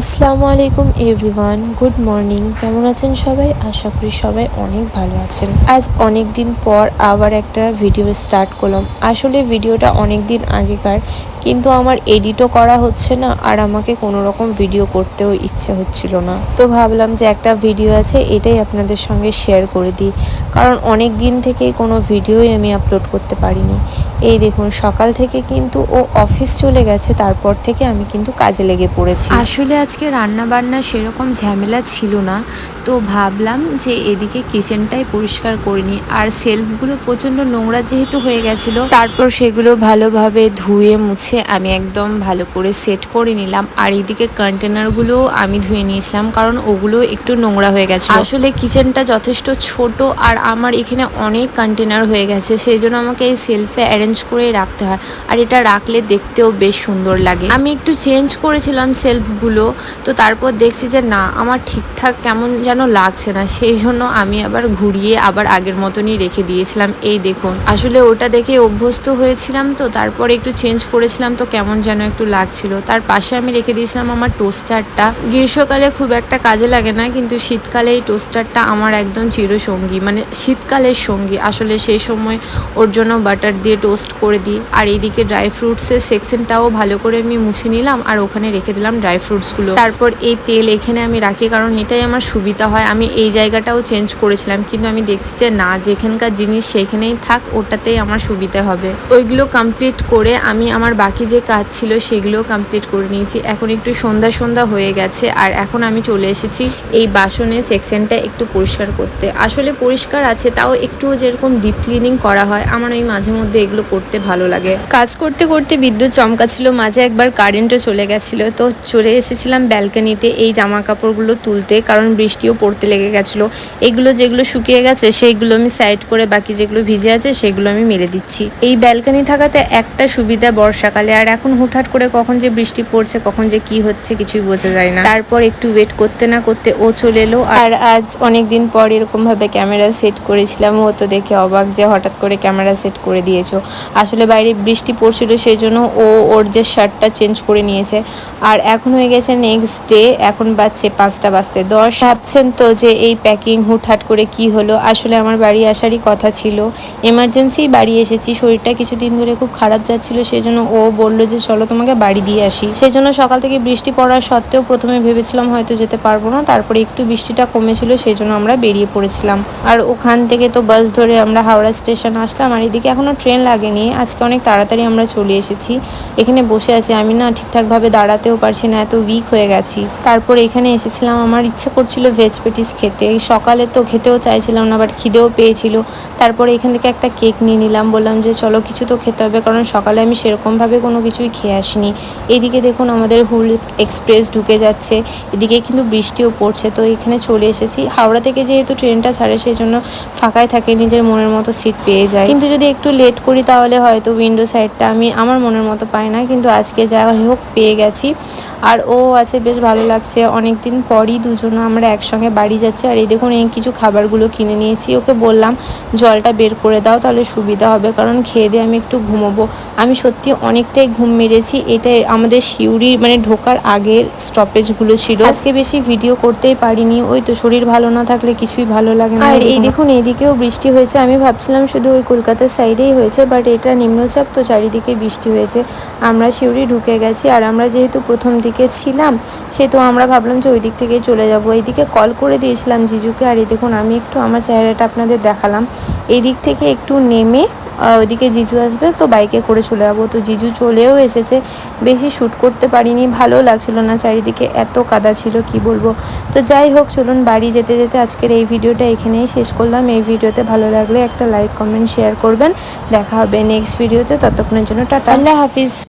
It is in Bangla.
আসসালামু আলাইকুম এভরিওয়ান, গুড মর্নিং। কেমন আছেন সবাই? আশা করি সবাই অনেক ভালো আছেন। আজ অনেক দিন পর আবার একটা ভিডিও স্টার্ট করলাম। আসলে ভিডিওটা অনেক দিন আগেকার কিন্তু আমার এডিটও করা হচ্ছে না, আর আমাকে কোনো রকম ভিডিও করতেও ইচ্ছে হচ্ছিল না। তো ভাবলাম যে একটা ভিডিও আছে, এটাই আপনাদের সঙ্গে শেয়ার করে দিই। কারণ অনেক দিন থেকেই কোনো ভিডিওই আমি আপলোড করতে পারিনি। এই দেখুন, সকাল থেকে কিন্তু ও অফিস চলে গেছে, তারপর থেকে আমি কিন্তু কাজে লেগে পড়েছি। আসলে আজকে রান্না বান্না সেরকম ঝামেলা ছিল না তো ভাবলাম যে এদিকে কিচেনটাই পরিষ্কার করে নিই। আর সেলফগুলো প্রচণ্ড নোংরা যেহেতু হয়ে গেছিল, তারপর সেগুলো ভালোভাবে ধুয়ে মুছে আমি একদম ভালো করে সেট করে নিলাম। আর এদিকে কন্টেনারগুলো আমি ধুয়ে নিয়েছিলাম কারণ ওগুলো একটু নোংরা হয়ে গেছে আসলে কিচেনটা যথেষ্ট ছোট আর আমার এখানে অনেক কন্টেনার হয়ে গেছে, সেই জন্য আমাকে এই সেলফে অ্যারেঞ্জ করে রাখতে হয়। আর এটা রাখলে দেখতেও বেশ সুন্দর লাগে। আমি একটু চেঞ্জ করেছিলাম সেলফগুলো তো তারপর দেখছি যে না, আমার ঠিকঠাক কেমন যেন লাগছে না, সেই জন্য আমি আবার ঘুরিয়ে আবার আগের মতনই রেখে দিয়েছিলাম। এই দেখুন, আসলে ওটা দেখে অভ্যস্ত হয়েছিলাম তো, তারপরে একটু চেঞ্জ করেছিলাম তো কেমন যেন একটু লাগছিল। তার পাশে আমি রেখে দিয়েছিলাম আমার টোস্টারটা গ্রীষ্মকালে খুব একটা কাজে লাগে না, কিন্তু শীতকালে এই টোস্টারটা আমার একদম চিরসঙ্গী মানে শীতকালের সঙ্গী। আসলে সেই সময় ওর জন্য বাটার দিয়ে টোস্ট করে দিই। আর এইদিকে ড্রাই ফ্রুটসের সেকশনটাও ভালো করে আমি মুছে নিলাম, আর ওখানে রেখে দিলাম ড্রাই ফ্রুটসগুলো তারপর এই তেল এখানে আমি রাখি, কারণ এটাই আমার সুবিধা হয়, আমি এই জায়গাটাও চেঞ্জ করেছিলাম। কিন্তু আমি দেখছি যে না, যেখানকার জিনিস সেখানেই থাক, ওটাতেই আমার সুবিধা হবে। ওইগুলো কমপ্লিট করে আমি আমার বাকি যে কাজ ছিল সেগুলো কমপ্লিট করে নিয়েছি। এখন একটু সন্ধ্যা সন্ধ্যা হয়ে গেছে, আর এখন আমি চলে এসেছি এই বাসনের সেকশনটা একটু পরিষ্কার করতে। আসলে পরিষ্কার আছে, তাও একটু যেরকম ডিপ ক্লিনিং করা হয়, আমার ওই মাঝে মধ্যে এগুলো করতে ভালো লাগে। কাজ করতে করতে বিদ্যুৎ চমকাচ্ছিল, মাঝে একবার কারেন্টও চলে গেছিল। তো চলে এসেছিলাম ব্যালকনিতে এই জামা কাপড়গুলো তুলতে, কারণ বৃষ্টিও পড়তে লেগে গেছিল। এগুলো যেগুলো শুকিয়ে গেছে, সেইগুলো আমি সাইড করে বাকি যেগুলো ভিজে আছে, সেগুলো আমি মেরে দিচ্ছি। এই ব্যালকনি থাকাতে একটা সুবিধা বর্ষাকালে, আর এখন হুটহাট করে কখন যে বৃষ্টি পড়ছে, কখন যে কি হচ্ছে কিছুই বোঝা যায় না। তারপর একটু ওয়েট করতে না করতে ও চলে এলো, আর আজ অনেক দিন পর এরকম ভাবে ক্যামেরা সেট করেছিলাম। ও তো দেখে অবাক যে হঠাৎ করে ক্যামেরা সেট করে দিয়েছ। আসলে বাইরে বৃষ্টি পড়ছিল সেই জন্য ও ওর যে শার্টটা চেঞ্জ করে নিয়েছে। আর এখন হয়ে গেছে নেক্সট ডে এখন বাজছে পাঁচটা বাজতে দশ। ভাবছেন তো যে এই প্যাকিং হুটহাট করে কি হলো? আসলে আমার বাড়ি আসারই কথা ছিল। এমার্জেন্সি বাড়ি এসেছি, শরীরটা কিছুদিন ধরে খুব খারাপ যাচ্ছিল সেই জন্য ও বলল যে চলো তোমাকে বাড়ি দিয়ে আসি। সেই জন্য সকাল থেকে বৃষ্টি পড়ার সত্ত্বেও প্রথমে ভেবেছিলাম হয়তো যেতে পারব না, তারপরে একটু বৃষ্টিটা কমেছিল সেই জন্য আমরা বেরিয়ে পড়েছিলাম। আর ওখান থেকে তো বাস ধরে আমরা হাওড়া স্টেশন আসলাম, আর এদিকে এখনও ট্রেন লাগেনি। আজকে অনেক তাড়াতাড়ি আমরা চলে এসেছি। এখানে বসে আছি, আমি না ঠিকঠাকভাবে দাঁড়াতেও পারছি না, এত উইক হয়ে গেছি। তারপর এখানে এসেছিলাম, আমার ইচ্ছে করছিল ভেজ পেটিস খেতে সকালে তো খেতেও চাইছিলাম না বাট খিদেও পেয়েছিল। তারপরে এখান থেকে একটা কেক নিয়ে নিলাম, বললাম যে চলো কিছু তো খেতে হবে, কারণ সকালে আমি সেরকমভাবে কোনো কিছুই খেয়ে আসিনি। এদিকে দেখুন আমাদের হুল এক্সপ্রেস ঢুকে যাচ্ছে, এদিকে কিন্তু বৃষ্টিও পড়ছে, তো এখানে চলে এসেছি। হাওড়া থেকে যেহেতু ট্রেনটা ছাড়ে সেই জন্য ফাঁকায় থাকে, নিজের মনের মতো সিট পেয়ে যায় কিন্তু যদি একটু লেট করি, তাহলে হয়তো উইন্ডো সাইডটা আমি আমার মনের মতো পাই না, কিন্তু আজকে যা হোক পেয়ে গেছি। আর ও আছে বেশ ভালো লাগছে। অনেক দিন পরই দুজনে আমরা একসঙ্গে বাড়ি যাচ্ছি। আর এই দেখুন এই কিছু খাবারগুলো কিনে নিয়েছি। ওকে বললাম জলটা বের করে দাও তাহলে সুবিধা হবে। কারণ খেয়ে দিয়ে আমি একটু ঘুমোবো। আমি সত্যি অনেকটাই ঘুম মেরেছি। এটাই আমাদের শিউরি মানে ঢোকার আগের স্টপেজগুলো ছিল। আজকে বেশি ভিডিও করতেই পারিনি। ওই তো শরীর ভালো না থাকলে কিছুই ভালো লাগে না। আর এই দেখুন। এইদিকেও বৃষ্টি হয়েছে। আমি ভাবছিলাম শুধু ওই কলকাতার সাইডেই হয়েছে বাট এটা নিম্নচাপ তো চারিদিকে বৃষ্টি হয়েছে। আমরা শিউরি ঢুকে গেছি। আর আমরা যেহেতু প্রথম দিকে ছিলাম সেহেতু আমরা ভাবলাম যে ওই দিক থেকেই চলে যাব। এইদিকে কল করে দিয়েছিলাম জিজুকে, আর এই দেখুন, আমি একটু আমার চেহারাটা আপনাদের দেখালাম। এই দিক থেকে একটু নেমে ওইদিকে জিজু আসবে, তো বাইকে করে চলে যাব। তো জিজু চলেও এসেছে, বেশি শ্যুট করতে পারিনি ভালো লাগছিল না, চারিদিকে এত কাদা ছিল, কি বলব। তো যাই হোক, চলুন বাড়ি যেতে যেতে আজকের এই ভিডিওটা এখানেই শেষ করলাম। এই ভিডিওতে ভালো লাগলে একটা লাইক কমেন্ট শেয়ার করবেন। দেখা হবে নেক্সট ভিডিওতে ততক্ষণের জন্য টাটা। আল্লাহ হাফিজ।